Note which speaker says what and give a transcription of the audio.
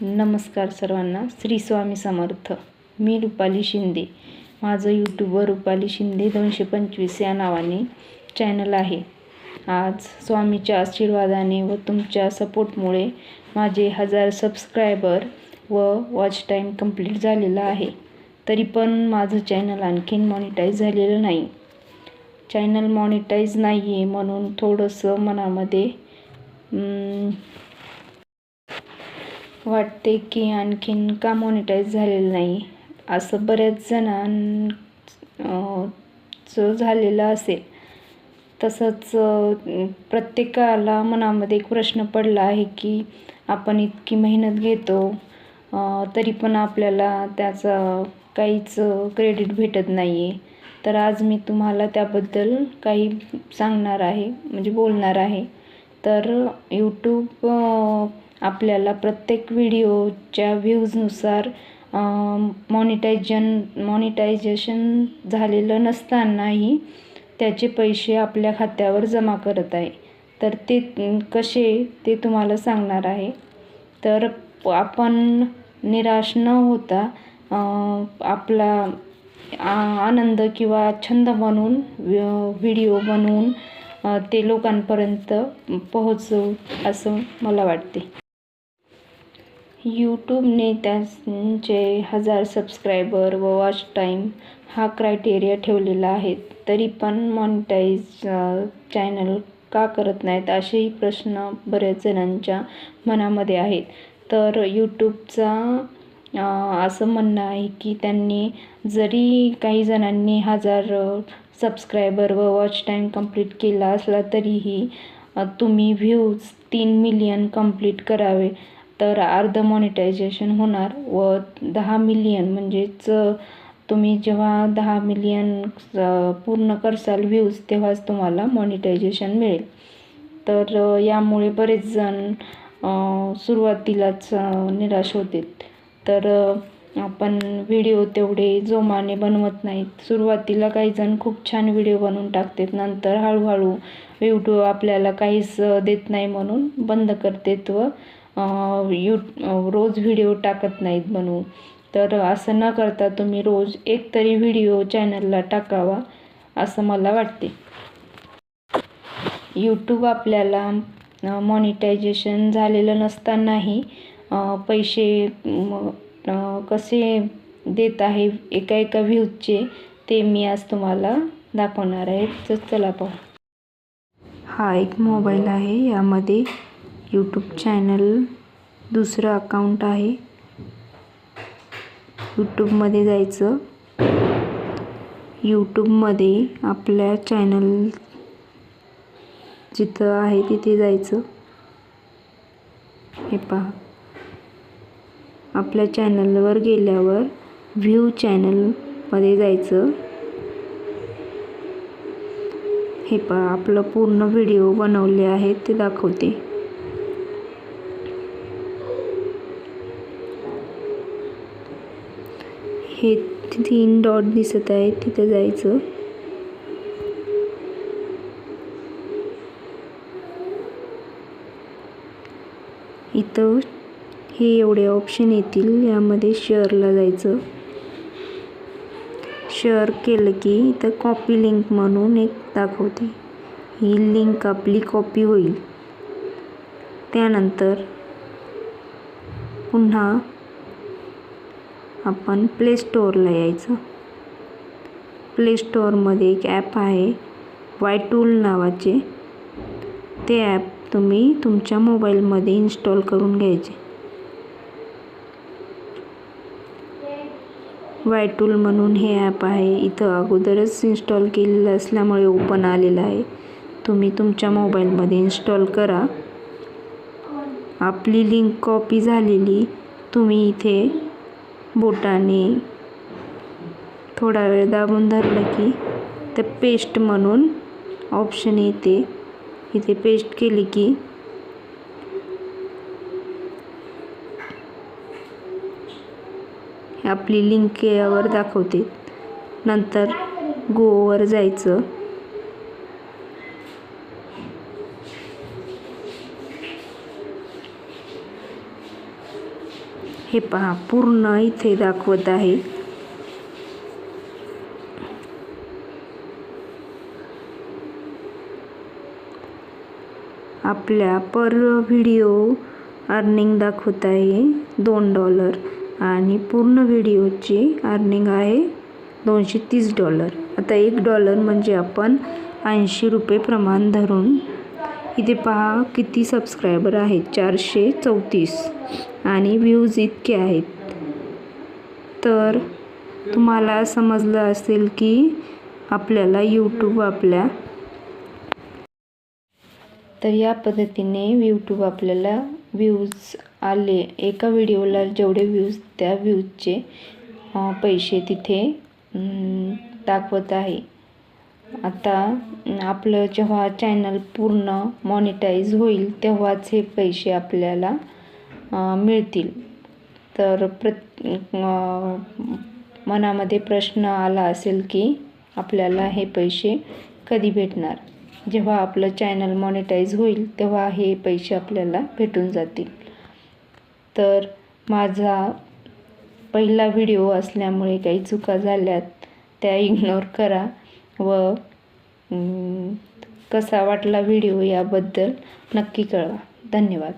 Speaker 1: नमस्कार सर्वांना. श्री स्वामी समर्थ. मी रुपाली शिंदे. माझं यूट्यूबवर रुपाली शिंदे दोनशे पंचवीस या नावाने चॅनल आहे. आज स्वामीच्या आशीर्वादाने व तुमच्या सपोर्टमुळे माझे हजार सबस्क्रायबर व वॉच टाईम कंप्लीट झालेला आहे. तरी पण माझं चॅनल आणखीन मॉनिटाईज झालेलं नाही. चॅनल मॉनिटाईज नाही आहे म्हणून थोडंसं मनामध्ये वाटते की आणखीन का मॉनिटाईज झालेलं नाही. असं बऱ्याच जणांचं झालेलं असेल. तसंच प्रत्येकाला मनामध्ये एक प्रश्न पडला आहे की आपण इतकी मेहनत घेतो तरी पण आपल्याला त्याचं काहीच क्रेडिट भेटत नाही आहे तर आज मी तुम्हाला त्याबद्दल काही सांगणार आहे म्हणजे बोलणार आहे. तर यूट्यूब आपल्याला प्रत्येक व्हिडिओच्या व्ह्यूजनुसार मॉनिटायजन मॉनिटायझेशन झालेलं नसतानाही त्याचे पैसे आपल्या खात्यावर जमा करत आहे. तर ते कसे ते तुम्हाला सांगणार आहे. तर आपण निराश न होता आपला आनंद किंवा छंद बनवून व्हिडिओ बनवून ते लोकांपर्यंत पोहोचवू असं मला वाटते. यूट्यूबने त्यांचे हजार सबस्क्रायबर व वॉच टाईम हा क्रायटेरिया ठेवलेला आहे. तरी पण मॉनिटाईज चॅनल का करत नाहीत असेही प्रश्न बऱ्याच जणांच्या मनामध्ये आहेत. तर यूट्यूबचा असं म्हणणं आहे की त्यांनी जरी काही जणांनी हजार सबस्क्रायबर व वॉच टाईम कंप्लीट केला असला तरीही तुम्ही व्ह्यूज तीन मिलियन कंप्लीट करावे. तर अर्ध मॉनिटायझेशन होणार व दहा मिलियन म्हणजेच तुम्ही जेव्हा दहा मिलियन पूर्ण करसाल व्ह्यूज तेव्हाच तुम्हाला मॉनिटायझेशन मिळेल. तर यामुळे बरेच जण सुरुवातीलाच निराश होते तर आपण व्हिडिओ तेवढे जोमाने बनवत नाहीत. सुरुवातीला काही जण खूप छान व्हिडिओ बनवून टाकतात. नंतर हळूहळू यूट्यूब आपल्याला काहीच देत नाही म्हणून बंद करतात व यू रोज व्हिडिओ टाकत नाहीत बनवून तर असं न करता तुम्ही रोज एक तरी व्हिडिओ चॅनलला टाकावा असं मला वाटते. यूट्यूब आपल्याला मॉनिटायझेशन झालेलं नसतानाही पैसे कसे देत आहे एका एका व्ह्यूजचे ते मी आज तुम्हाला दाखवणार आहे. तर चला पाहू. हा एक मोबाईल आहे यामध्ये यूट्यूब चॅनल दुसरं अकाउंट आहे. यूट्यूबमध्ये जायचं. यूट्यूबमध्ये आपल्या चॅनल जिथं आहे तिथे जायचं. हे पहा. आपल्या चॅनलवर गेल्यावर व्ह्यू चॅनलमध्ये जायचं. हे पहा आपलं पूर्ण व्हिडिओ बनवले आहेत ते दाखवते. हे तीन डॉट दिसत आहे तिथं जायचं. इथं हे एवढे ऑप्शन येतील यामध्ये शेअरला जायचं. शेअर केलं की इथं कॉपी लिंक म्हणून एक दाखवते. ही लिंक आपली कॉपी होईल. त्यानंतर पुन्हा आपण प्ले स्टोअरला यायचं. प्ले स्टोअरमध्ये एक ॲप आहे वाय टूल नावाचे. ते ॲप तुम्ही तुमच्या मोबाईलमध्ये इन्स्टॉल करून घ्यायचे. वाय टूल म्हणून हे ॲप आहे. इथं अगोदरच इन्स्टॉल केलेलं असल्यामुळे ओपन आलेलं आहे. तुम्ही तुमच्या मोबाईलमध्ये इन्स्टॉल करा. आपली लिंक कॉपी झालेली. तुम्ही इथे बोटाने थोडा वेळ दाबून धरलं की ते पेस्ट म्हणून ऑप्शन येते. इथे पेस्ट केली की आपली लिंक यावर दाखवते. नंतर गोवर जायचं. हे पहा पूर्ण इथे दाखवत आहे. आपल्या पर व्हिडिओ अर्निंग दाखवत आहे दोन डॉलर आणि पूर्ण व्हिडिओची अर्निंग आहे दोनशे तीस डॉलर आता एक डॉलर म्हणजे आपण ऐंशी रुपये प्रमाण धरून इथे पहा किती सबस्क्रायबर आहेत. चारशे चौतीस. आणि व्ह्यूज इतके आहेत. तर तुम्हाला समजलं असेल की आपल्याला यूट्यूब आपल्या तर या पद्धतीने यूट्यूब आपल्याला व्ह्यूज आले. एका व्हिडिओला जेवढे व्ह्यूज त्या व्ह्यूजचे पैसे तिथे दाखवत आहे. आता आपलं जेव्हा चॅनल पूर्ण मॉनिटाईज होईल तेव्हाच हे पैसे आपल्याला मिळतील. तर प्रत मनामध्ये प्रश्न आला असेल की आपल्याला हे पैसे कधी भेटणार? जेव्हा आपलं चॅनल मॉनिटाईज होईल तेव्हा हे पैसे आपल्याला भेटून जातील. तर माझा पहिला व्हिडिओ असल्यामुळे काही चुका झाल्यात त्या इग्नोर करा. व कसा वाटला व्हिडिओ याबद्दल नक्की कळवा. धन्यवाद.